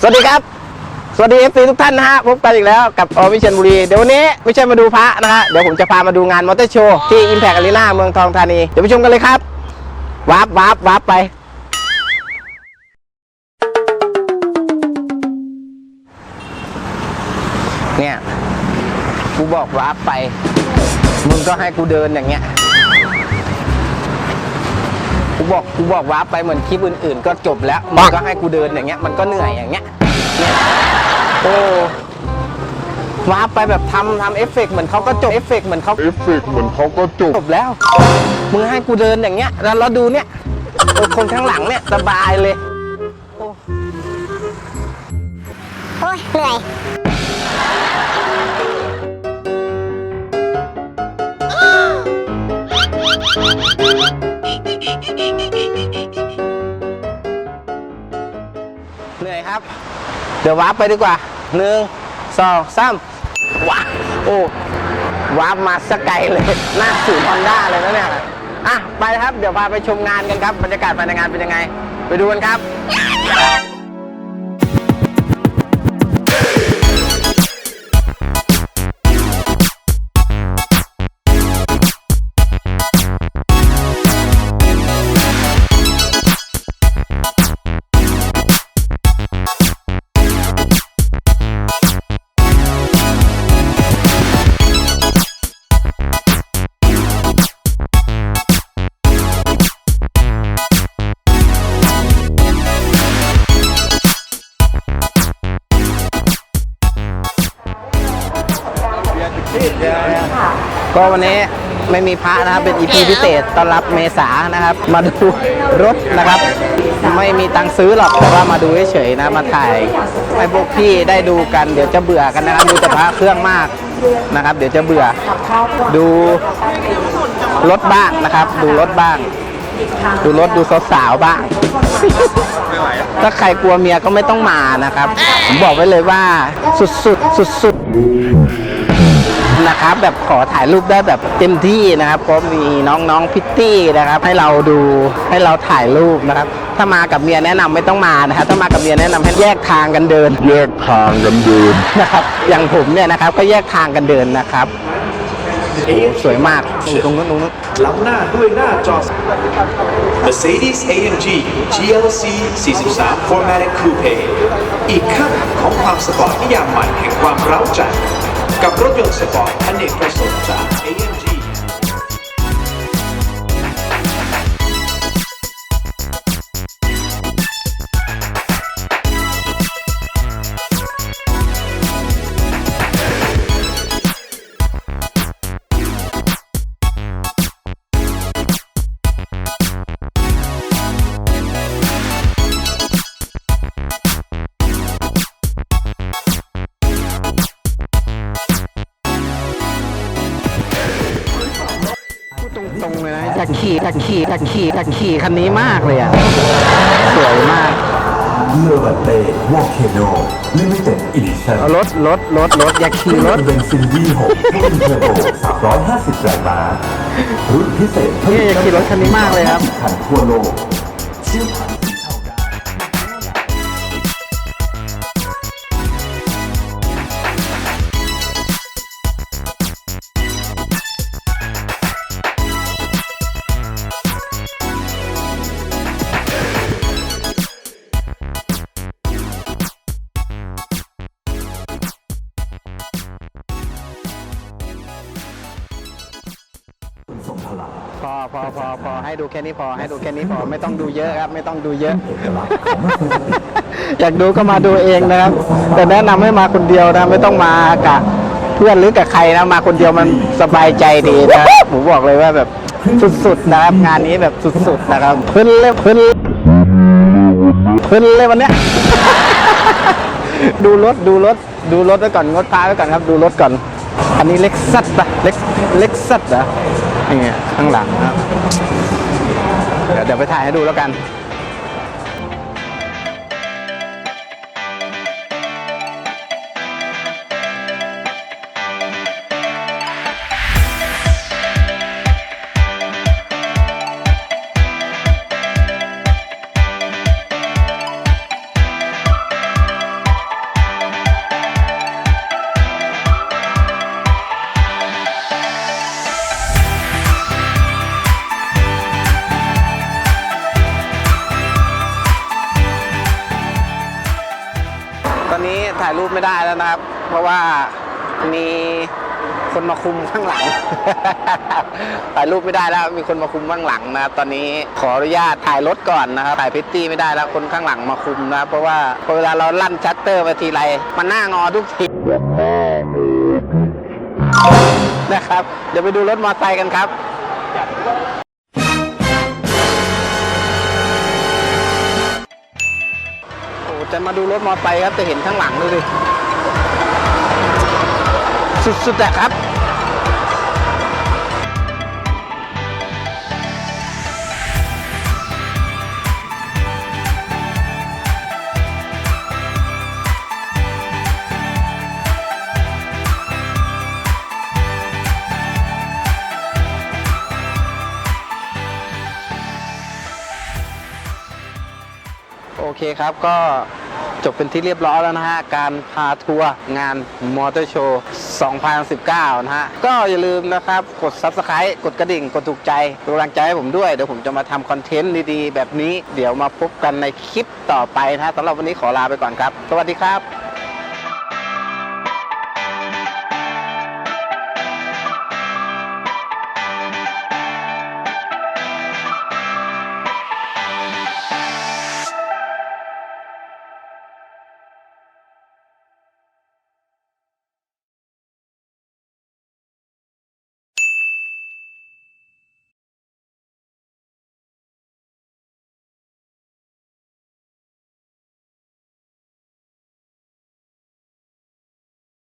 สวัสดีครับ สวัสดีเอฟซีทุกท่านนะฮะพบกันอีกแล้วกับอวิเชียนบุรี เดี๋ยววันนี้ไม่ใช่มาดูพระนะฮะเดี๋ยวผมจะพามาดูงานมอเตอร์โชว์ที่ Impact Arena เมืองทองธานี เดี๋ยวไปชมกันเลยครับวาร์ปวาร์ปวาร์ปไป เนี่ย กูบอกวาร์ปไป มึงก็ให้กูเดินอย่างเงี้ย กูบอกกูบอกวาร์ปไปเหมือนคลิปอื่น ๆ ก็จบแล้วมึงก็ให้กูเดินอย่างเงี้ยมันก็เหนื่อยอย่างเงี้ยเนี่ยโอ้วาร์ปไปแบบทำทำเอฟเฟกต์เหมือนเขาก็จบเอฟเฟกต์เหมือนเขาเอฟเฟกต์เหมือนเขาก็จบจบแล้วมึงให้กูเดินอย่างเงี้ย แล้วเราดูเนี่ยเออคนข้างหลังเนี่ยสบายเลยโอ้ยเหนื่อย เหนื่อยครับ เดี๋ยววาร์ปไปดีกว่าหนึ่งสองสามว้าโอ้วาร์ปมาสกไกลเลยหน้าสูนฮอนด้าเลยนะเนี่ยอะไปครับ เดี๋ยวพาไปชมงานกันครับ บรรยากาศภายในงานเป็นยังไง ไปดูกันครับ ก็วันนี้ไม่มีพระนะครับเป็น EP พิเศษต้อนรับเมษานะครับ มาดูรถนะครับ ไม่มีตังค์ซื้อหรอกแต่ว่ามาดูเฉยๆนะมาถ่ายให้พวกพี่ได้ดูกันเดี๋ยวจะเบื่อกันนะครับดูแต่พระเครื่องมากนะครับ เดี๋ยวจะเบื่อ ดูรถบ้างนะครับ ดูรถบ้าง ดูรถดูสาวๆบ้างถ้าใครกลัวเมียก็ไม่ต้องมานะครับ ผมบอกไว้เลยว่าสุดๆสุดๆ นะครับ แบบขอถ่ายรูปได้แบบเต็มที่นะครับก็มีน้องๆพิตตี้นะครับ ให้เราดูให้เราถ่ายรูปนะครับ ถ้ามากับเมียแนะนำไม่ต้องมานะครับถ้ามากับเมียแนะนำให้แยกทางกันเดิน แยกทางกันเดินนะครับ อย่างผมเนี่ยนะครับก็แยกทางกันเดินนะครับโอ้โหสวยมากตรงนู้นตรงนู้นล้ำหน้าด้วยหน้าจอ Mercedes AMG GLC 43 Formatic Coupe อีกขั้นของความสปอร์ตนิยามใหม่แห่งความเร้าใจ กับรถ ร์ตอเนกประสงค์จาก AMG ตรงๆเลยนะอยากขี่อยากขี่อยากขี่อยากขี่คันนี้มากเลยอะ สวยมากเลอบัตเต้วอลเคโนลิมิเต็ดอีดิชั่นรถรถรถรถอยากขี่รถเบนซิน V6 รุ่นเทอร์โบ350แรงม้ารุ่นพิเศษนี่อยากขี่รถคันนี้มากเลยครับคันทั่วโลก อพอพอพอให้ดูแค่นี้พอให้ดูแค่นี้พอไม่ต้องดูเยอะครับ ไม่ต้องดูเยอะเอกลักษณ์ของมันคืออยากดูก็มาดูเองนะครับ แต่แนะนำให้มาคนเดียวนะ ไม่ต้องมากับเพื่อนหรือกับใครนะมาคนเดียวมันสบายใจดีนะผมบอกเลยว่าแบบสุดๆนะครับงานนี้แบบสุดๆนะครับเพิ่นเลยเพิ่นเพิ่นเลยวันเนี้ยดูรถดูรถดูรถไว้ก่อนงดพาไว้ก่อนครับ ดูรถก่อน อันนี้เล็กซัสปะเล็กเล็กซัสเหรอ นี่ข้างหลังครับ เดี๋ยวเดี๋ยวไปถ่ายให้ดูแล้วกัน ไม่ได้แล้วนะครับ เพราะว่ามีคนมาคุมข้างหลัง ถ่ายรูปไม่ได้แล้ว มีคนมาคุมข้างหลังนะครับ ตอนนี้ขออนุญาตถ่ายรถก่อนนะครับ ถ่ายพิตตี้ไม่ได้แล้ว คนข้างหลังมาคุมนะครับ เพราะว่าเวลาเราลั่นชัตเตอร์ไปทีไร มันหน้างอทุกทีนะครับ เดี๋ยวไปดูรถมอเตอร์ไซค์กันครับ จะมาดูรถมอเตอร์ไซค์ครับจะเห็นข้างหลังดูดิสุดๆอะครับโอเคครับก็ จบเป็นที่เรียบร้อยแล้วนะฮะ การพาทัวร์งานมอเตอร์โชว์ 2019 นะฮะ ก็อย่าลืมนะครับ กด Subscribe กดกระดิ่ง กดถูกใจกำลังใจให้ผมด้วย เดี๋ยวผมจะมาทำคอนเทนต์ดีๆ แบบนี้ เดี๋ยวมาพบกันในคลิปต่อไปนะฮะสำหรับวันนี้ขอลาไปก่อนครับ สวัสดีครับ